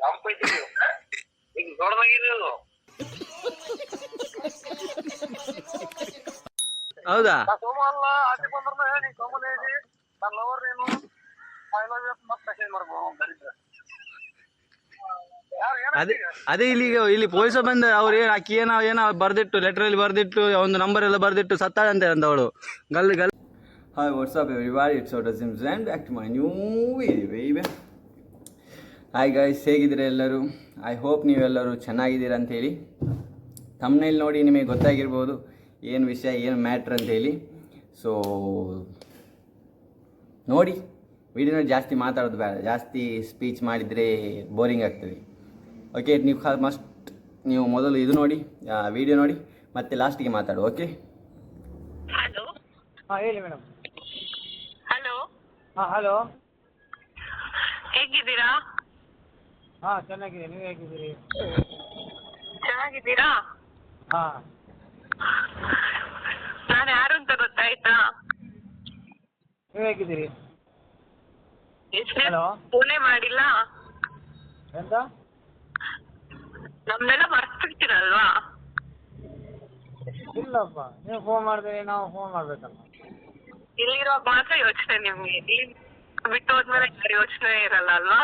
ಹೌದಾ? ಅದೇ ಅದೇ ಇಲ್ಲಿ ಈಗ ಇಲ್ಲಿ ಪೊಲೀಸ್ ಬಂದ ಅವ್ರು ಏನು ಅಕ್ಕಿ ಏನೋ ಏನೋ ಬರ್ದಿಟ್ಟು ಲೆಟ್ರಲ್ಲಿ ಬರ್ದಿಟ್ಟು ಒಂದು ನಂಬರ್ ಎಲ್ಲ ಬರ್ದಿಟ್ಟು ಸತ್ತಾಳೆ ಅಂತ ಅವಳು ಗಲ್ ಗಲ್. Hi what's up war it's out Sims and back to my new babe hi guys ಹೇಗಿದ್ದೀರಾ ಎಲ್ಲರೂ? ಐ ಹೋಪ್ ನೀವೆಲ್ಲರೂ ಚೆನ್ನಾಗಿದ್ದೀರಾ ಅಂತೇಳಿ. ತಮ್ಮನೇಲಿ ನೋಡಿ ನಿಮಗೆ ಗೊತ್ತಾಗಿರ್ಬೋದು ಏನು ವಿಷಯ ಏನು ಮ್ಯಾಟ್ರ್ ಅಂತೇಳಿ. ಸೊ ನೋಡಿ ವಿಡಿಯೋನ ಜಾಸ್ತಿ ಮಾತಾಡೋದು ಬೇಡ. ಜಾಸ್ತಿ ಸ್ಪೀಚ್ ಮಾಡಿದರೆ ಬೋರಿಂಗ್ ಆಗ್ತದೆ. ಓಕೆ ನೀವು ಮಸ್ಟ್ ನೀವು ಮೊದಲು ಇದು ನೋಡಿ ವಿಡಿಯೋ ನೋಡಿ ಮತ್ತೆ ಲಾಸ್ಟಿಗೆ ಮಾತಾಡು ಓಕೆ ಹಲೋ ಹಾಂ ಹೇಳಿ ಮೇಡಮ್ ಹಲೋ ಹಾಂ ಹಲೋ ಹೇಗಿದ್ದೀರಾ? ಹಾಂ ಚೆನ್ನಾಗಿದೆ. ನೀವು ಹೇಗಿದ್ದೀರಿ? ಚೆನ್ನಾಗಿದ್ದೀರಾ? ಹಾ. ನಾನು ಯಾರು ಅಂತ ಗೊತ್ತಾಯ್ತಾ? ನೀವು ಹೇಗಿದ್ದೀರಿ? ಎಷ್ಟು ಫೋನೇ ಮಾಡಿಲ್ಲ? ಎಂತ? ನಮ್ನೆಲ್ಲ ಮರ್ತಿರ್ತೀರಲ್ವಾ ಇಲ್ಲಪ್ಪ. ನೀವು ಫೋನ್ ಮಾಡಿದ್ರೆ ನಾವು ಫೋನ್ ಮಾಡಬೇಕಲ್ಲ. ಇಲ್ಲಿರುವಾಗ ಮಾತ್ರ ಯೋಚನೆ ನಿಮ್ಗೆ. ಇಲ್ಲಿ ಬಿಟ್ಟು ಹೋದ್ಮೇಲೆ ಯೋಚನೆ ಇರಲ್ಲ ಅಲ್ವಾ?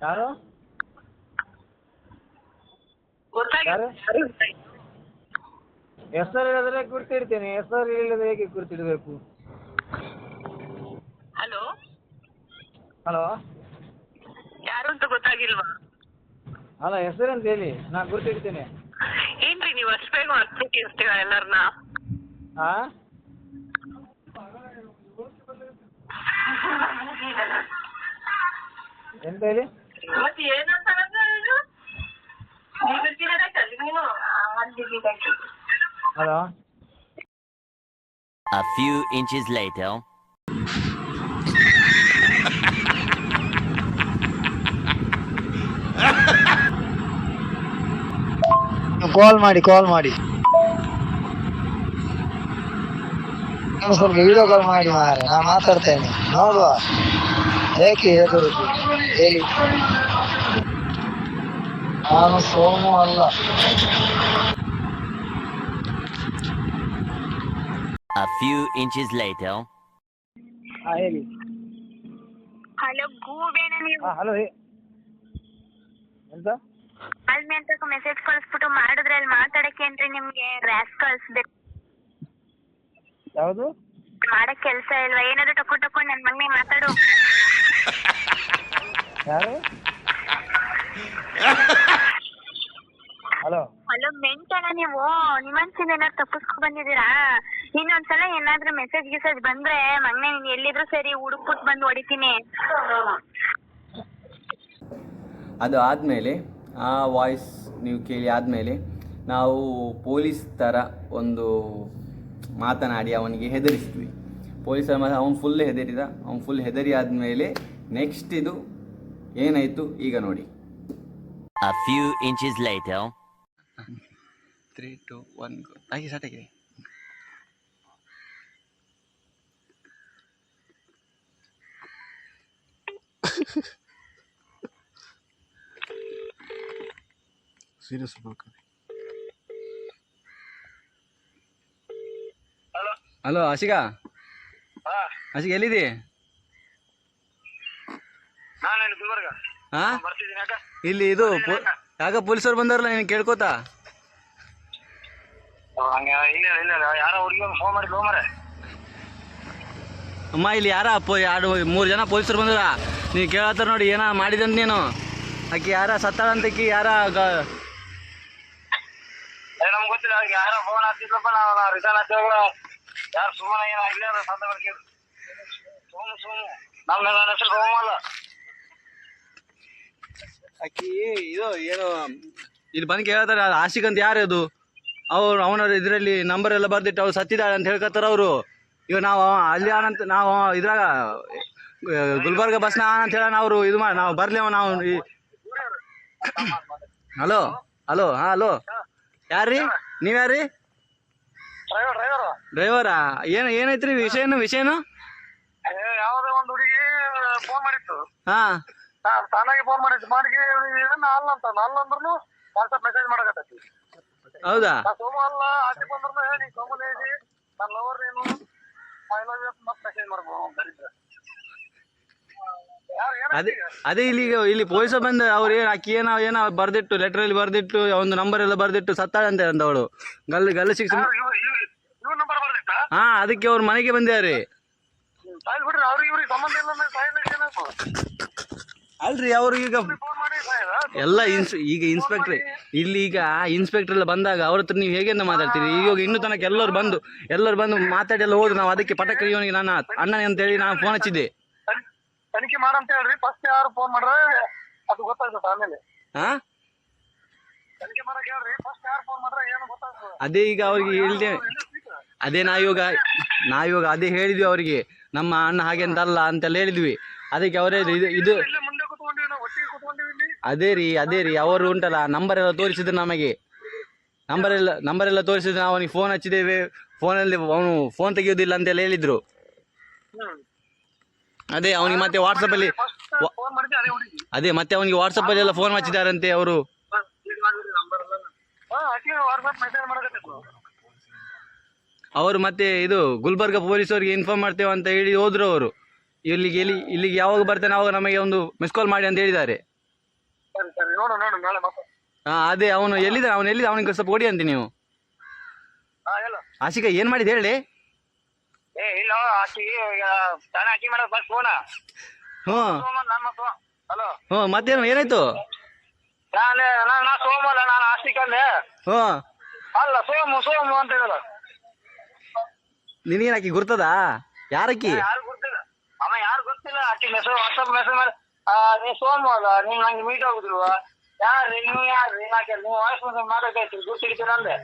ಯಾರು ಗೊತ್ತಾಗಿಲ್ಲ ಯಾರು? ಯಾರು ಅಂತ. ಹೆಸರು ಹೇಳಿದ್ರೆ ಗುರ್ತಿಡ್ತೇನೆ ಹೆಸರು ಹೇಳಿದ್ರೆ ಹೇಗೆ ಗುರ್ತಿಡಬೇಕು ಹಲೋ? ಹಲೋ? ಯಾರು ಅಂತ ಗೊತ್ತಾಗಿಲ್ವಾ? ಅಲ್ಲ ಹೆಸರು ಅಂತ ಹೇಳಿ. ನಾ ಗುರ್ತಿಡ್ತೇನೆ ಏನ್ರಿ ನೀವು ಅಷ್ಟು ಬೇಗ ಮರ್ತಿರ್ತೀರಾ ಎಲ್ಲರನ್ನ ಹಾ ಎಂತ ಹೇಳಿ? ಮತ್ತೆ ಏನಂತ ನೀನು ನೀನು hello A few inches later. Call ಮಾಡಿ ಕಾಲ್ ಮಾಡಿ. ಸ್ವಲ್ಪ ವಿಡಿಯೋ ಕಾಲ್ ಮಾಡಿ ಮಾರೆ ನಾ ಮಾತಾಡ್ತೇನೆ. ನೋಡುವ. ಏಕೆ ಹೆದರುದು ಹೇಳಿ ನಾನು ಸೋಮು ಅಲ್ಲ. A few inches later. ಹಾ ಹೇಳಿ. ಹಲೋ ಗೂಬೇನ ನೀವು? ಹಾಂ ಹಲೋ ಎಂತ? ಅಲ್ಲಿ ಅಂತ ಮೆಸೇಜ್ ಕಳಿಸ್ಬಿಟ್ಟು ಮಾಡಿದ್ರೆ ಅಲ್ಲಿ ಮಾತಾಡಕ್ಕೆ ಏನ್ರಿ ನಿಮ್ಗೆ ರ್ಯಾಸ್ ಕಳಿಸ್ಬೇಕು? ಯಾವುದು? ಮಾಡಕ್ ಕೆಲಸ ಇಲ್ವಾ? ಏನಾದ್ರು ಟಕ್ಕು ಟಕ್ಕು ನನ್ ಮಮ್ಮಿ ಮಾತಾಡು. ಯಾರು? ಮೆಂಟನ ನೀವು? ನಿಮ್ಮನ್ಸಿಂದ ಏನಾದ್ರು ತಪ್ಪಿಸ್ಕೊಂಡ್ ಬಂದಿದ್ದೀರಾ? ಇನ್ನೊಂದ್ಸಲ ಏನಾದ್ರೂ ಮೆಸೇಜ್ ಗಿಸೇಜ್ ಬಂದ್ರೆ ಮಗ್ನೆ ನೀನ್ ಎಲ್ಲಿದ್ರು ಸರಿ ಹುಡುಕ್ಬಿಟ್ಟು ಬಂದು ಹೊಡಿತೀನಿ. ಅದು ಆದ್ಮೇಲೆ ಆ ವಾಯ್ಸ್ ನೀವು ಕೇಳಿ ಆದ್ಮೇಲೆ ನಾವು ಪೊಲೀಸ್ ಥರ ಒಂದು ಮಾತನಾಡಿ ಅವನಿಗೆ ಹೆದರಿಸಿದ್ವಿ ಪೊಲೀಸ್ ಮತ್ತೆ ಅವನು ಫುಲ್ ಹೆದರಿದ ಅವನು ಫುಲ್ ಹೆದರಿ ಆದಮೇಲೆ ನೆಕ್ಸ್ಟ್ ಇದು ಏನಾಯಿತು ಈಗ ನೋಡಿ. A few inches later. Three two one ಹಾಗೆ start serious hello. Hello Ashika ಹಾ. ಎಲ್ಲಿದಿ ಎಲ್ಲಿದೆ? ನಾನು ಗುಲ್ಬರ್ಗ? ಹಾಂ? ಬರ್ತಿದ್ದೀನಿ ಯಾಕ? ಇಲ್ಲಿ ಇದು ಯಾಕ ಪೊಲೀಸರು ಬಂದಾರಲ್ಲ ನೀನು ಕೇಳ್ಕೊತಾ? ಹಂಗೆ ಇಲ್ಲ ಇಲ್ಲ ಇಲ್ಲ ಯಾರೋ ಹುಡುಗಿ ಒಂದು ಫೋನ್ ಮರೆ ಅಮ್ಮ ಇಲ್ಲಿ ಯಾರ ಪೊ ಎರಡು ಮೂರು ಜನ ಪೊಲೀಸರು ಬಂದ್ರ? ನೀ ಕೇಳತ್ತಾರ ನೋಡಿ ಏನ ಮಾಡಿದಂತ ನೀನು? ಆಕಿ ಯಾರ ಸತ್ತಾಳಂತಕಿ ಯಾರ ಗ ನಮ್ಗೆ ಗೊತ್ತಿಲ್ಲ ಅವ್ರಿಗೆ ಯಾರೋ ಫೋನ್ ನಾವು ನಾವು ರಿಟರ್ನ್ ಹಾಕಿದಾಗ ಯಾರು ಸುಮ್ಮನೆ ಏನೋ ಇಲ್ಲೇ ಅದ ಸಂತ ಬರ್ಕೇಳಿ ಸೋಮು ಸೋಮು ನಮ್ಮ ನನ್ನ ಹೆಸರು ಸೋಮು ಅಲ್ಲ. ಆಕಿ ಇದು ಏನು ಇಲ್ಲಿ ಬಂದ್ ಕೇಳತ್ತಾರ ಆಶಿಕ್ ಅಂತ ಯಾರು ಅದು? ಅವ್ರು ಅವನ ಇದರಲ್ಲಿ ನಂಬರ್ ಎಲ್ಲ ಬರ್ದಿಟ್ಟು ಅವ್ರು ಸತ್ತಿದ್ದಾಳೆ ಅಂತ ಹೇಳ್ಕೊತಾರ ಅವರು. ಈಗ ನಾವು ಅಲ್ಲಿ ಆನಂತ ನಾವು ಇದ್ರಾಗ ಗುಲ್ಬರ್ಗ ಬಸ್ನ ಅಂತ ಹೇಳ ಅವರು ಇದು ಮಾಡಿ ನಾವು ಬರ್ಲೇವ ನಾವು ಹಲೋ ಹಲೋ ಹಾಂ ಹಲೋ. ಯಾರ್ರಿ? ಡ್ರೈವರ್ ಡ್ರೈವರ್ ಏನು ಏನೈತ್ರಿ ವಿಷಯನು ವಿಷಯನು ಯಾವುದೇ ಒಂದು ಹುಡುಗಿ ಫೋನ್ ಮಾಡಿತ್ತು. ಹಾಂ. ತಾನಾಗಿ ಫೋನ್ ಮಾಡಿ ಅಲ್ಲ ಅಂತ ಅಲ್ಲ ಅಂದ್ರೂ ವಾಟ್ಸಪ್ ಮೆಸೇಜ್ ಮಾಡಕತ್ತೈತಿ. ಹೌದಾ? ನಾ ಸೋಮ ಆಚೆ ಬಂದ್ರು ಹೇಳಿ ಸೋಮನ ಹೇಳಿ. ನನ್ನ ಲವರ್ ನೀನು ಐ ಲವ್ ಯು ಮತ್ತೆ ಮೆಸೇಜ್ ಮಾಡ್ಬೋದು ದರಿದ್ರ. ಅದೇ ಅದೇ ಇಲ್ಲಿ ಈಗ ಇಲ್ಲಿ ಪೊಲೀಸ ಬಂದ ಅವ್ರು ಏನು ಆಕಿ ಏನೋ ಏನೋ ಬರ್ದಿಟ್ಟು ಲೆಟ್ರಲ್ಲಿ ಬರ್ದಿಟ್ಟು ಒಂದು ನಂಬರ್ ಎಲ್ಲ ಬರ್ದಿಟ್ಟು ಸತ್ತಾಳಂತೆ ಅಂದವಳು. ಗಲ್ ಗಲ್ಲು ಶಿಕ್ಷೆ ಇವ್ ನಂಬರ್ ಬರ್ದಿತ್ತಾ? ಹಾ ಅದಕ್ಕೆ ಅವ್ರ ಮನೆಗೆ ಬಂದ್ಯಾರಿ. ಅಲ್ರಿ ಅವ್ರಿಗೆ ಈಗ ಎಲ್ಲ ಇನ್ಸ್ ಈಗ ಇನ್ಸ್ಪೆಕ್ಟ್ರಿ ಇಲ್ಲಿ ಈಗ ಇನ್ಸ್ಪೆಕ್ಟರ್ ಎಲ್ಲ ಬಂದಾಗ ಅವ್ರ ಹತ್ರ ನೀವು ಹೇಗೆಂದ ಮಾತಾಡ್ತೀರಿ? ಈಗ ಇನ್ನೂ ತನಕ ಎಲ್ಲರೂ ಬಂದು ಎಲ್ಲರೂ ಬಂದು ಮಾತಾಡಿ ಎಲ್ಲ ಹೋದ್ರು ನಾವು ಅದಕ್ಕೆ ಪಟಕ ಇವನಿಗೆ ನಾನು ಅಣ್ಣನೇ ಅಂತೇಳಿ ನಾನು ಫೋನ್ ಹಚ್ಚಿದ್ದೆ. ತನಿ- ತನಿಖೆ ಮಾಡಂತ ಹೇಳ್ರಿ ಫಸ್ಟ್ ಯಾರು ಫೋನ್ ಮಾಡ್ರೆ ಅದು ಗೊತ್ತಾಗ್ತದೆ ಆಮೇಲೆ. ಹಾ? ತನಿಖೆ ಮಾಡಕ್ ಹೇಳ್ರಿ ಫಸ್ಟ್ ಯಾರು ಫೋನ್ ಮಾಡ್ರೆ ಏನು ಗೊತ್ತಾಗುತ್ತೆ ಅದೇ ಈಗ ಅವ್ರಿಗೆ ಹೇಳಿದೆ ಅದೇ ನಾವಿವಾಗ ನಾವಿವಾಗ ಅದೇ ಹೇಳಿದ್ವಿ ಅವರಿಗೆ ನಮ್ಮ ಅಣ್ಣ ಹಾಗೆ ಅಂತಲ್ಲ ಅಂತೆಲ್ಲ ಹೇಳಿದ್ವಿ. ಅದಕ್ಕೆ ಅವರೇ ಇದು ಇದು ಇಲ್ಲೇ ಮುಂದೆ ಕೂತ್ಕೊಂಡಿವಿ ನಾವು ಒಟ್ಟಿಗೆ ಕೂತ್ಕೊಂಡಿವಿ ಇಲ್ಲಿ ಅದೇ ರೀ ಅದೇ ರೀ. ಅವರು ಉಂಟಲ್ಲ ನಂಬರ್ ಎಲ್ಲ ತೋರಿಸಿದ್ರು ನಮಗೆ. ನಂಬರ್ ಎಲ್ಲ ನಂಬರ್ ಎಲ್ಲ ತೋರಿಸಿದ್ರು, ನಾವು ಅವನಿಗೆ ಫೋನ್ ಹಚ್ಚಿದ್ದೇವೆ. ಫೋನಲ್ಲಿ ಅವನು ಫೋನ್ ತೆಗೆಯೋದಿಲ್ಲ ಅಂತೆಲ್ಲ ಹೇಳಿದ್ರು. ಅದೇ, ಅವನಿಗೆ ಮತ್ತೆ ವಾಟ್ಸಪ್ಪಲ್ಲಿ ಅದೇ, ಮತ್ತೆ ಅವನಿಗೆ ವಾಟ್ಸಪ್ಪಲ್ಲಿ ಎಲ್ಲ ಫೋನ್ ಹಚ್ಚಿದಾರಂತೆ ಅವರು. ಅವರು ಮತ್ತೆ ಇದು ಗುಲ್ಬರ್ಗ ಪೊಲೀಸರಿಗೆ ಇನ್ಫಾರ್ಮ್ ಮಾಡ್ತೇವೆ ಅಂತ ಹೇಳಿ ಹೋದ್ರು ಅವರು. ಇಲ್ಲಿಗೆ ಎಲ್ಲಿ, ಇಲ್ಲಿಗೆ ಯಾವಾಗ ಬರ್ತೇನೆ ಅವಾಗ ನಮಗೆ ಒಂದು ಮಿಸ್ ಕಾಲ್ ಮಾಡಿ ಅಂತ ಹೇಳಿದ್ದಾರೆ. ಸರಿ ಸರಿ ನೋಡು ನೋಡು ನಾಳೆ ಹಾ ಅದೇ ಅವನು ಎಲ್ಲಿದ್ದ ಅವನು ಎಲ್ಲಿದ್ದ ಅವನಿಗೆ ಸ್ವಲ್ಪ ಕೊಡಿ ಅಂತೀನಿ ನೀವು. ಹಾ ಹೇಳು. ಆಶಿಕ ಏನ್ ಮಾಡಿದ್ ಹೇಳಿ? ಏ ಇಲ್ಲ ಆಕಿ ಈಗ ತಾನೇ ಆಕಿ ಮಾಡೋದು ಫಸ್ಟ್ ಫೋನ ಹ್ಞೂ. ಸೋಮ ನನ್ನ ಫೋನ್ ಹಲೋ. ಹ್ಞೂ ಮತ್ತೇನು ಏನಾಯ್ತು? ನಾನು ನಾನು ನಾ ಸೋಮಲ್ಲ ನಾನು ಆಶಿಕಾ ಆಸ್ತಿಕಲ್ಲೇ ಹ್ಞೂ. ಅಲ್ಲ ಸೋಮು ಸೋಮು ಅಂತ ಹೇಳಲ್ಲ ನಿನಗೇನು ಆಕಿ ಗುರ್ತದ? ಯಾರಕ್ಕಿ? ಯಾರು ಗೊತ್ತಿಲ್ಲ ಅಮ್ಮ ಯಾರು ಗೊತ್ತಿಲ್ಲ ಆಕಿ ಮೆಸೇಜ್ ವಾಟ್ಸಪ್ ಮೆಸೇಜ್ ಮಾಡಿ ನೀ ಸೋಮವಾರ ನೀವು ನಂಗೆ ಮೀಟ್ ಆಗುದಿಲ್ವಾ ಯಾರ್ರಿ ನೀವು ಯಾರ್ರಿ ನಾಕೆ ನೀವು ವಾಯ್ಸ್ ಮೆಸೇಜ್ ಮಾತಾಡ್ತಾಯ್ತೀರಿ ಗೊತ್ತಿಡ್ತೀರ ಅಂದೆ.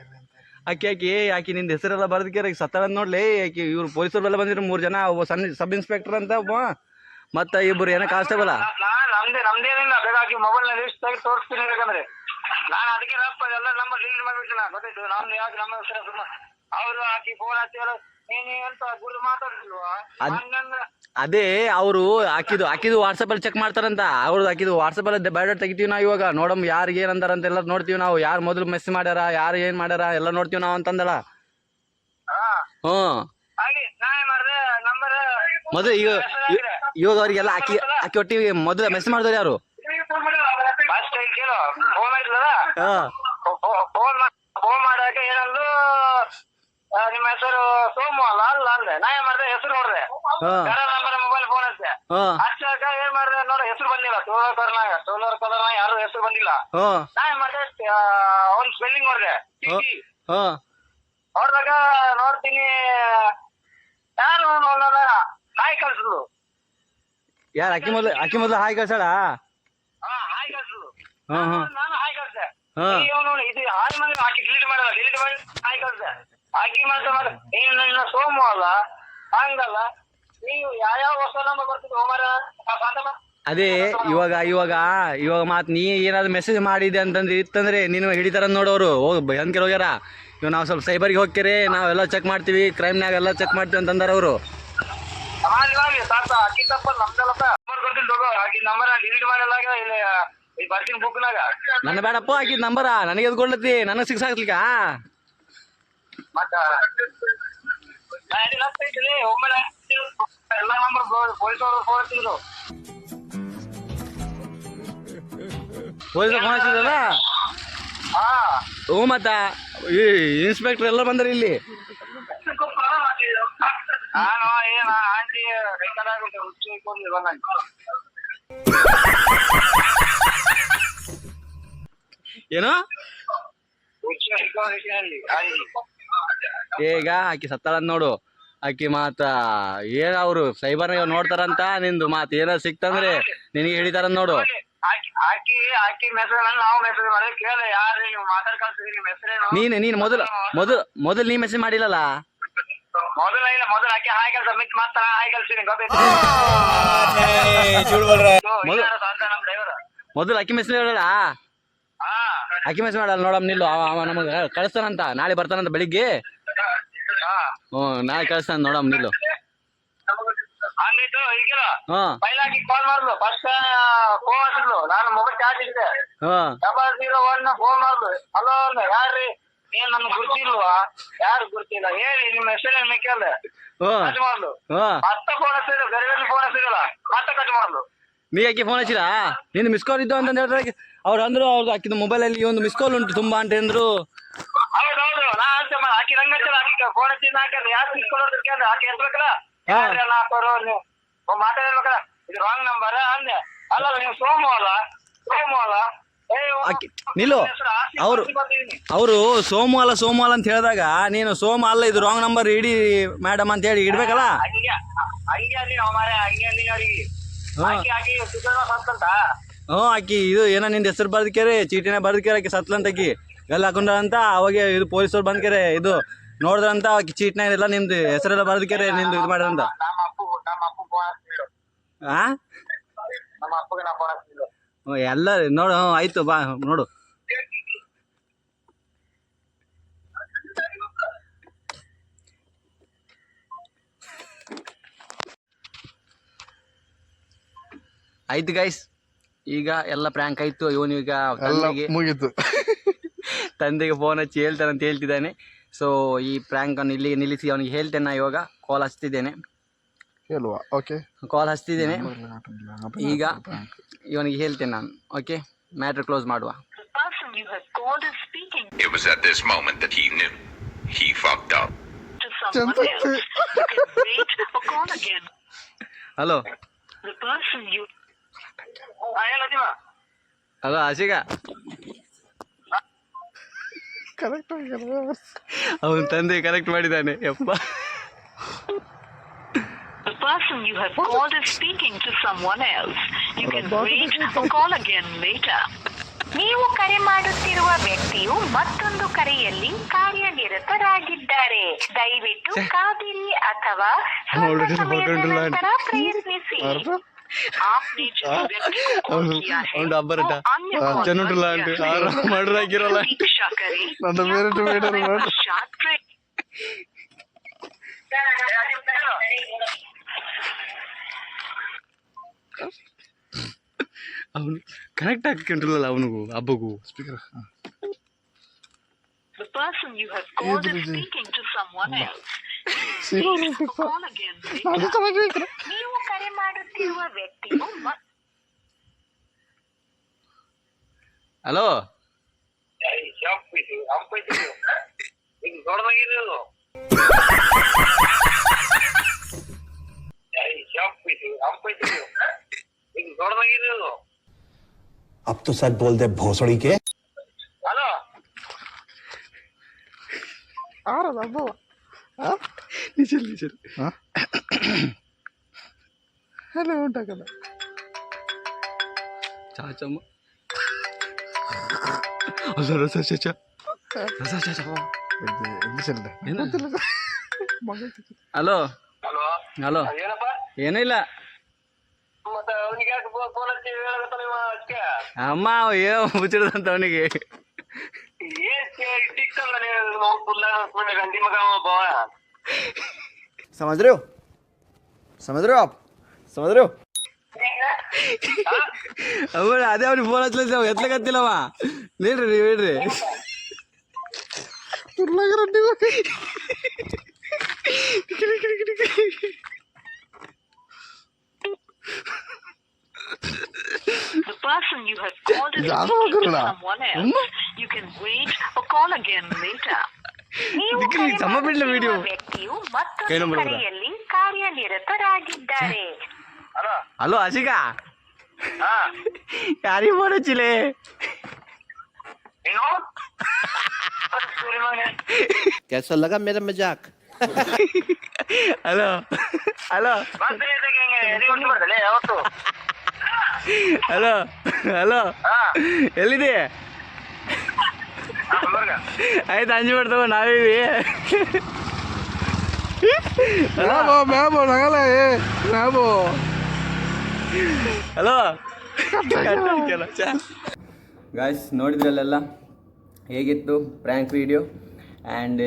ಆಕಿ ಆಕಿ ಆಕಿ ನಿಂದ ಹೆಸರೆಲ್ಲ ಬರ್ದಕ್ಕೆ ಸತ್ತಳ ನೋಡ್ಲಿ ಆಕಿ ಇವ್ರು ಪೊಲೀಸರೆಲ್ಲ ಬಂದಿದ್ರು ಮೂರು ಜನ ಒಬ್ಬ ಸನ್ ಸಬ್ ಇನ್ಸ್ಪೆಕ್ಟರ್ ಅಂತ ಒಬ್ಬ ಮತ್ತ ಇಬ್ಬರು ಏನ ಕಾನ್ಸ್ಟೇಬಲ್ ನಾನ್ ನಮ್ದೇ ನಮ್ದೇನಿಲ್ಲ ಬೇಕಾಗಿ ಮೊಬೈಲ್ನಲ್ಲಿ ಲಿಸ್ಟ್ ತೆಗೆದು ತೋರಿಸ್ತೀನಿ ಬೇಕಂದ್ರೆ. ನಾನು ಅದಕ್ಕೆ ರಪ್ಪ ಎಲ್ಲ ನಂಬರ್ ಡಿಲೀಟ್ ಮಾಡ್ಬಿಟ್ಟಿನ ಗೊತ್ತಾಯ್ತು ನಾನು ಯಾಕೆ ನಮ್ಮ ಹೆಸರು ಸುಮ್ಮ ಅವರು ಆಕಿ ಫೋನ್ ಹಚ್ಚಿದ್ರು. ಅದ್- ಅವರು ಹಾಕಿದ್ದು ಹಾಕಿದ್ದು ವಾಟ್ಸಪ್ಪಲ್ಲಿ ಚೆಕ್ ಮಾಡ್ತಾರಂತ. ಅವ್ರದ್ದು ಹಾಕಿದ್ದು ವಾಟ್ಸಪ್ಪಲ್ಲಿ ಬಯೋಡಾಟ ತೆಗಿತೀವಿ ನಾವು ಇವಾಗ. ನೋಡಮ್ ಯಾರಿಗೆ ಏನಂತಾರ ಅಂತ ಎಲ್ಲ ನೋಡ್ತೀವಿ ನಾವು. ಯಾರು ಮೊದಲು ಮೆಸ್ ಮಾಡ್ಯಾರ ಯಾರು ಏನ್ ಮಾಡ್ಯಾರ ಎಲ್ಲ ನೋಡ್ತೀವಿ ನಾವು ಅಂತಂದಳ ಹಾ. ಹ್ಞೂ. ಹಾಗೆ ನಾ ಏನ್ ನಂಬರ್ ಮೊದಲು ಈಗ ಇವಾಗ ಅವ್ರಿಗೆಲ್ಲ ಅಕ್ಕಿ ಅಕ್ಕಿ ಒಟ್ಟಿಗೆ ಮೊದಲು ಮೆಸ್ ಮಾಡಿದವ್ರು ಯಾರು? ಹಾಂ ಫೋನ್ ಫೋನ್ ಮಾಡಾಕ ಏನಂದು ಆ, ನಿಮ್ಮ ಹೆಸರು ಸೋಮು ಅಲ್ಲ? ಅಲ್ಲ ಅಂದೆ ನಾ ಏನ್ ಮಾಡ್ದೆ? ಹೆಸರು ನೋಡ್ದೆ. ಹಾಂ. ಯಾರ ನಂಬರ್ ಮೊಬೈಲ್ ಫೋನ್ ಹಚ್ಚೆ ಹಾಂ. ಹಚ್ಚಾಕ ಏನ್ ಮಾಡ್ದೆ? ನೋಡ ಹೆಸರು ಬಂದಿಲ್ಲ. ಟೋಲರ್ ಕಲರ್ನಾಗ ಟೋಲರ್ ಕಲರ್ನಾಗ ಯಾರು ಹೆಸರು ಬಂದಿಲ್ಲ. ಹಾಂ. ನಾ ಏನ್ ಮಾಡ್ದೆ? ಅವ್ನ್ ಸ್ಪೆಲ್ಲಿಂಗ್ ನೋಡ್ದೆ ಟಿ ಹಾಂ. ನೋಡ್ದಾಗ ನೋಡ್ತೀನಿ ಯಾರು ನೋಡ್ದಾಗ ನಾಯಿ ಕಳ್ಸಿದ್ಲು ಯಾರು ಅಕ್ಕಿ ಮೊದಲು ಅಕ್ಕಿ ಮೊದಲು ಹಾಯ್ ಕಳ್ಸಾಳ ಹಾ ಹಾಯ್ ಕಳ್ಸಿದ್ಲು ಹಾಂ ಹಾಂ. ನಾನು ಹಾಯ್ ಕಳ್ಸೆ ಹಾ. ಇವನು ಇದು ಹಾಯ್ ಮಾಡಿ ಹಾಕಿ ಡಿಲೀಟ್ ಮಾಡಲ್ಲ ಡಿಲೀಟ್ ಮಾಡಿ ಹಾಯ್ ಕಳ್ಸೆ ಆಕಿ ಮಾತ್ರ ಮಾತ್ರ. ನೀನು ನನ್ನ ಸೋಮು ಅಲ್ಲ? ಹಂಗಲ್ಲ. ನೀವು ಯಾವ್ಯಾವ ಹೊಸ ನಂಬರ್ ಬರ್ತಿದ್ವು ಹೋಮರ ಅದೇ ಇವಾಗ ಇವಾಗ ಇವಾಗ ಮಾತ್ ನೀ ಏನಾದ್ರು ಮೆಸೇಜ್ ಮಾಡಿದೆ ಅಂತಂದ್ರೆ ಇತ್ತಂದ್ರೆ ನೀನು ಹಿಡಿತಾರ ನೋಡೋರು. ಹೋಗಿ ಹೋಗ್ಯಾರ. ಇವಾಗ ನಾವು ಸ್ವಲ್ಪ ಸೈಬರ್ಗೆ ಹೋಗ್ತೀರಿ ನಾವೆಲ್ಲ ಚೆಕ್ ಮಾಡ್ತೀವಿ ಕ್ರೈಮ್ನಾಗ ಎಲ್ಲ ಚೆಕ್ ಮಾಡ್ತೀವಿ ಅಂತಂದಾರ ಅವರು. ನನ್ನ ಬೇಡಪ್ಪ ಆಕಿದ್ ನಂಬರ ನನಗೆ ಅದು ಕೊಡ್ಲತ್ತಿ ನನಗೆ ಸಿಕ್ಸ್ ಹಾಕ್ಲಿಕ್ಕ ಮತ್ತ ನಾ ಎಲ್ಲಿ ಲಕ್ಷ ಐತಿಲಿ ಒಮ್ಮೆಲೆ ಎಲ್ಲ ನಂಬರ್ ಪೊಲೀಸ್ ಅವರು ಫೋನ್ ಹಚ್ಚಿದ್ರು ಪೊಲೀಸ್ ಫೋನ್ ಹಚ್ಚಿದಲ್ಲ ಹಾ ಹ್ಞೂ ಮತ್ತ ಈ ಇನ್ಸ್ಪೆಕ್ಟರ್ ಎಲ್ಲ ಬಂದಾರ ಇಲ್ಲಿ ನಾನು ಏನ ಈಗ ಆಕಿ ಸತ್ತಾಳ ನೋಡು. ಆಕಿ ಮಾತ ಏನ ಅವ್ರು ಸೈಬರ್ ನೋಡ್ತಾರಂತ ನಿಂದು ಮಾತು ಏನ ಸಿಕ್ತಂದ್ರೆ ನಿನಗೆ ಹಿಡಿತಾರ ನೋಡು. ನೀನ್ ನೀನ್ ಮೊದಲು ಮೊದಲು ಮೊದಲು ನೀ ಮೆಸೇಜ್ ಮಾಡಿಲ್ಲಲ್ಲ? ಮೊದಲ ಅಕ್ಕಿ ಮೆಸೇಜ್ ಹೇಳಲ್ಲ? ಅಕ್ಕಿ ಮೆಸೇಜ್ ಮಾಡಲ್ಲ ನೋಡಮ್ ನಿಲ್ಲು ಅವ ನಮಗೆ ಕಳಿಸ್ತಾನಂತ ನಾಳೆ ಬರ್ತಾನಂತ ಬೆಳಿಗ್ಗೆ. ಹ್ಞೂ ನಾಳೆ ಕಳಿಸ್ತಾನೆ ನೋಡಮ್ ನಿಲ್ಲು ಹಂಗ ಒಂದಿತ್ತು ಈಗಿಲ್ಲ ಹಾ ಕಾಲ್ ಮಾಡಿದ್ಲು ಫಸ್ಟ್ ಫೋನ್ ಹಚ್ಚಿದ್ಲು. ನಾನು ಮೊಬೈಲ್ ಚಾರ್ಜ್ ಇದ್ದೆ ಹಾ ಡಬಲ್ ಜೀರೋ ಒನ್ ಫೋನ್ ಮಾಡಿದ್ಲು. ಹಲೋ ಅಂದೆ ಯಾರ್ರಿ? ಏನ್ ನಮ್ಗೆ ಗುರ್ತಿಲ್ವಾ? ಯಾರು ಗುರ್ತಿಲ್ಲ? ಹೇಳಿ ನಿಮ್ಮ ಹೆಸರು ಏನ್ ಕೇಳ್ದೆ. ಹಾ ಕಟ್ ಮಾಡ್ಲು ಹಾ ಮತ್ತೆ ಫೋನ್ ಹಚ್ಚಿದ್ರು ಗರಿಗಲ್ಲಿ ಫೋನ್ ಹಚ್ಚಿರಲ್ಲ ಮತ್ತೆ ಕಟ್ ಮಾಡ್ಲು ನೀ ಯಾಕೆ ಫೋನ್ ಹಚ್ಚಿಲ್ಲ ನೀನು ಮಿಸ್ ಕಾಲ್ ಇದ್ದು ಅಂತ ಹೇಳಿದ್ರೆ ಅವ್ರು ಅಂದ್ರು ಅವ್ರು ಹಾಕಿದ ಮೊಬೈಲಲ್ಲಿ ಒಂದು ಮಿಸ್ ಕಾಲ್ ಉಂಟು ತುಂಬಾ ಅಂತ ಅಂದ್ರು. ಆಕಿ ಹಚ್ಚಿಲ್ಲ ಆಕಿ ಫೋನ್ ಹಚ್ಚಿ ಹಾಕಿದ್ರೆ ಯಾರು ತಿಳ್ಕೊಳ್ಳೋದು ಕೇಳಿದ್ರೆ ಆಕೆ ಎತ್ಬೇಕಲ್ಲ ಹಾ. ಹಾಕೋರು ನೀವು. ಮಾತಾಡಿರ್ಬೇಕಲ್ಲ ಇದು ರಾಂಗ್ ನಂಬರ್ ಅಂದೆ. ಅಲ್ಲ ನೀವು ಸೋಮು ಅಲ್ಲ? ಸೋಮು ಅಲ್ಲ? ನಿಲ್ಲು. ಅವ್ರು- ಅವರು ಸೋಮವಾಲ ಸೋಮವಾಲ ಅಂತ ಹೇಳಿದಾಗ ನೀನು ಸೋಮ ಅಲ್ಲ ಇದು ರಾಂಗ್ ನಂಬರ್ ಇಡಿ ಮೇಡಮ್ ಅಂತ ಹೇಳಿ ಇಡ್ಬೇಕಲ್ಲ? ಹ್ಞೂ ಆಕಿ ಇದು ಏನೋ ನಿಂದ ಹೆಸರು ಬರ್ದಕ್ಯಾರೆ ಚೀಟಿನ ಬರ್ದಕ್ಯಾರೆ ಆಕಿ ಸತ್ಲಂತ ಆಕಿ. ಗಲ್ಲ ಹಾಕೊಂಡ್ರಂತ ಅವಾಗೆ ಇದು ಪೊಲೀಸರು ಬಂದ್ಕೆರೆ ಇದು ನೋಡಿದ್ರಂತ ಚೀಟ್ನಾಗ ಇಲ್ಲ ಎಲ್ಲ ನಿಮ್ದು ಹೆಸರೆಲ್ಲ ಬರೆದ್ಕೆರೆ ನಿಮ್ದು ಇದು ಮಾಡಿದ್ರಂತ. ಆ? ಎಲ್ಲ ನೋಡು ಆಯ್ತು ಬಾ ನೋಡು. ಆಯ್ತು ಗೈಸ್ ಈಗ ಎಲ್ಲ ಪ್ರ್ಯಾಂಕ್ ಆಯ್ತು. ಇವನು ಈಗ ಮುಗೀತು. ತಂದೆಗೆ ಫೋನ್ ಹಚ್ಚಿ ಹೇಳ್ತಾನೆ ಅಂತ ಹೇಳ್ತಿದ್ದಾನೆ. ಸೊ ಈ ಪ್ರಾಂಕ್ ಅನ್ನು ಇಲ್ಲಿ ನಿಲ್ಲಿಸಿ ಅವನಿಗೆ ಹೇಳ್ತೇನೆ ನಾ ಇವಾಗ. ಕಾಲ್ ಹಚ್ತಿದ್ದೇನೆ. ಹೇಳುವ ಓಕೆ ಕಾಲ್ ಹಚ್ತಿದ್ದೇನೆ. ಈಗ ಇವನಿಗೆ ಹೇಳ್ತೇನೆ ನಾನು ಓಕೆ ಮ್ಯಾಟ್ರಿಕ್ಸ್ ಕ್ಲೋಸ್ ಮಾಡುವ. Portion this moment that hello portion you hello ಆಸಿಗಾ ಅವನ್ ತಂದೆ ಕರೆಕ್ಟ್ ಮಾಡಿದ್ದಾನೆ ಯಪ್ಪ. ಯು ಯು ಕಾಲ್ ನೀವು ಕರೆ ಮಾಡುತ್ತಿರುವ ವ್ಯಕ್ತಿಯು ಮತ್ತೊಂದು ಕರೆಯಲ್ಲಿ ಕಾರ್ಯನಿರತರಾಗಿದ್ದಾರೆ. ದಯವಿಟ್ಟು ಕಾವೇರಿ ಅಥವಾ आपने जिस व्यक्ति को कॉल किया है ಅವ್ನು ಡಬ್ಬರಟ वो अन्य call ಚೆನ್ನುಂಟಲ್ಲ पर ಅಂಟು व्यस्त है। ಮಾಡ್ರ ಹಾಕಿರೋಲ್ಲ प्रतीक्षा करें ನಂದು ಬೇರೆ ಟು ಬೇರೆ समय पश्चात प्रयत्न ಅವನು ಕರೆಕ್ಟ್ ಹಾಕಿಕೊಂಡ್ರಲ್ಲ ಅವನಿಗೂ ಹಬ್ಬಗೂ speaker The person you have called is speaking to someone else. Please call again later. ನೀವು ಕರೆ ಮಾಡುತ್ತಿರುವ ವ್ಯಕ್ತಿಯು ಮ- ಹಲೋ ಹಂಪೈತಿ ಹಂಪೈತಿ ಈಗ ದೊಡ್ಡದಾಗಿದೆ ಇದು ಹಂಪೈತಿ ಹಂಪೈತಿ ಈಗ ದೊಡ್ಡದಾಗಿದೆ ಇದು अब तो सच बोल दे भोसड़ी के ಹಲೋ ಆರದ ಹಬ್ಬವ ನಿಜ ನಿಜಲ್ ಅಲ್ಲ ಉಂಟಾಗಲ್ಲ. ಚಾಚಮ್ಮ ಅಲ್ಲ ರಸ ಚಚ ರಸ ಚಚ ಏನು? ಹಲೋ? ಹಲೋ? ಏನೂ ಇಲ್ಲ. ಅಮ್ಮ ಮುಚ್ಚಿಡ್ದಂತ ಅವನಿಗೆ. ನೀವು ಫುಲ್ಲ ಗಂಡಿ ಮಗ ಒಬ್ಬ समझ रहे हो समझ रहे हो आप समझ रहे हो ಅವ ಅದೇ ಅವ್ನಿಗೆ ಫೋನ್ ಹಚ್ಲಿಲ್ಲ ಅವ ಎತ್ಲಕತ್ತಿಲ್ಲವ ನೀಡ್ರಿ ನೀವು ಹೇಳ್ರಿ The person you have called is ಯಾರೋ speaking to ಹೋಗಲ್ಲ. someone else. You can wait or call again later. ನೀವು ದಿಕ್ಕಿಗೆ ಕರೆ ಸಮ ಬಿಡ್ಲ ಮಾಡುತ್ತಿರುವ ವಿಡಿಯೋ. ವ್ಯಕ್ತಿಯು ಕೈ ಮತ್ತೊಂದು ನಂಬರ್ ಬರ. ಕರೆಯಲ್ಲಿ ಕಾರ್ಯನಿರತರಾಗಿದ್ದಾರೆ ಹಲೋ ಹಲೋ ಅಶಿಕ ಹಾ ಯಾರಿಗೆ ಫೋನ್ ಹಚ್ಚಿಲೆ ಏನು ಸೂರಿ ಮಗನೇ कैसा लगा मेरा मजाक ಹಲೋ ಹಲೋ ಮತ್ತೆ ಇದಕ್ಕೆ ಹಿಂಗೆ ಎದೆ ಉಂಟು ಬರ್ತಲ್ಲ ಯಾವತ್ತು ಹಲೋ ಹಲೋ ಹಾ ಎಲ್ಲಿದೆ ಹಾ, ಬರ್ಗ. ಆಯ್ತು ಅಂಜು ಬಿಡ್ತವ ನಾವೀವಿ. ಮ್ಯಾಬೋ ಮ್ಯಾಬೋ ನಗಲ್ಲ ಏ ಮ್ಯಾಬೋ ಹಲೋ. ಗಾಯ್ಸ್ ನೋಡಿದ್ರಲ್ಲೆಲ್ಲ? ಹೇಗಿತ್ತು ಪ್ರ್ಯಾಂಕ್ ವಿಡಿಯೋ ಆ್ಯಂಡ್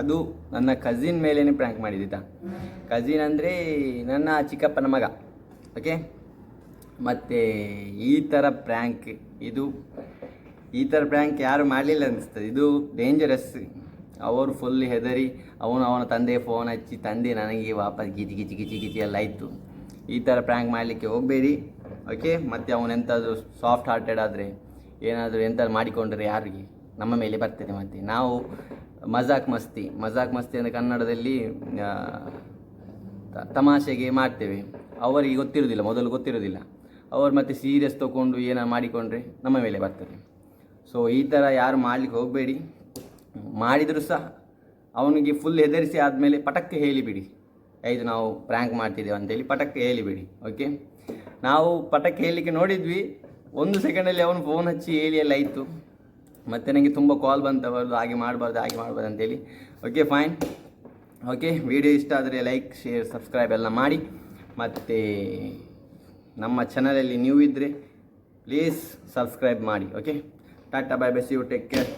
ಅದು ನನ್ನ ಕಸಿನ್ ಮೇಲೇ ಪ್ರ್ಯಾಂಕ್ ಮಾಡಿದ್ದೀತ. ಕಸಿನ್ ಅಂದರೆ ನನ್ನ ಚಿಕ್ಕಪ್ಪನ ಮಗ ಓಕೆ ಮತ್ತು ಈ ಥರ ಪ್ರ್ಯಾಂಕ್ ಇದು ಈ ಥರ ಪ್ರ್ಯಾಂಕ್ ಯಾರು ಮಾಡಲಿಲ್ಲ ಅನಿಸ್ತದೆ ಇದು ಡೇಂಜರಸ್ ಅವರು ಫುಲ್ ಹೆದರಿ, ಅವನು ಅವನ ತಂದೆ ಫೋನ್ ಹಚ್ಚಿ, ತಂದೆ, ನನಗೆ ವಾಪಸ್ ಗಿಜಿ ಗಿಜಿ ಗಿಜಿ ಗಿಜಿ ಎಲ್ಲ ಇತ್ತು ಈ ಥರ ಪ್ರ್ಯಾಂಕ್ ಮಾಡಲಿಕ್ಕೆ ಹೋಗಬೇಡಿ ಓಕೆ ಮತ್ತು ಅವನೆಂತಾದರೂ ಸಾಫ್ಟ್ ಹಾರ್ಟೆಡ್ ಆದರೆ, ಏನಾದರೂ ಎಂಥದ್ದು ಮಾಡಿಕೊಂಡ್ರೆ ಯಾರಿಗೆ? ನಮ್ಮ ಮೇಲೆ ಬರ್ತದೆ ಮತ್ತು. ನಾವು ಮಜಾಕ್ ಮಸ್ತಿ. ಮಜಾಕ್ ಮಸ್ತಿ ಅಂದರೆ ಕನ್ನಡದಲ್ಲಿ ತಮಾಷೆಗೆ ಮಾಡ್ತೇವೆ. ಅವರಿಗೆ ಗೊತ್ತಿರೋದಿಲ್ಲ ಮೊದಲು ಗೊತ್ತಿರೋದಿಲ್ಲ ಅವರು ಮತ್ತೆ ಸೀರಿಯಸ್ ತೊಗೊಂಡು ಏನಾರು ಮಾಡಿಕೊಂಡ್ರೆ ನಮ್ಮ ಮೇಲೆ ಬರ್ತದೆ. ಸೊ ಈ ಥರ ಯಾರು ಮಾಡಲಿಕ್ಕೆ ಹೋಗಬೇಡಿ. ಮಾಡಿದರೂ ಸಹ ಅವನಿಗೆ ಫುಲ್ ಹೆದರಿಸಿ ಆದಮೇಲೆ ಪಟಕ್ಕೆ ಹೇಳಿಬಿಡಿ. ಇದು ನಾವು ಪ್ರ್ಯಾಂಕ್ ಮಾಡ್ತಿದ್ದೇವೆ ಅಂತೇಳಿ ಪಟಕ್ಕೆ ಹೇಳಿಬಿಡಿ ಓಕೆ ನಾವು ಪಟಕ್ಕೆ ಹೇಳಲಿಕ್ಕೆ ನೋಡಿದ್ವಿ, ಒಂದು ಸೆಕೆಂಡಲ್ಲಿ ಅವನು ಫೋನ್ ಹಚ್ಚಿ ಹೇಳಿ ಎಲ್ಲ ಇತ್ತು ಮತ್ತು ನನಗೆ ತುಂಬ ಕಾಲ್ ಬಂತವರದು, ಹಾಗೆ ಮಾಡಬಾರ್ದು ಹಾಗೆ ಮಾಡಬಾರ್ದು ಅಂತೇಳಿ. ಓಕೆ ಫೈನ್ ಓಕೆ ವಿಡಿಯೋ ಇಷ್ಟ ಆದರೆ ಲೈಕ್ ಶೇರ್ ಸಬ್ಸ್ಕ್ರೈಬ್ ಎಲ್ಲ ಮಾಡಿ. ಮತ್ತು ನಮ್ಮ ಚಾನಲಲ್ಲಿ ನೀವು ಇದ್ದರೆ ಪ್ಲೀಸ್ ಸಬ್ಸ್ಕ್ರೈಬ್ ಮಾಡಿ okay Tata bye bye see you take care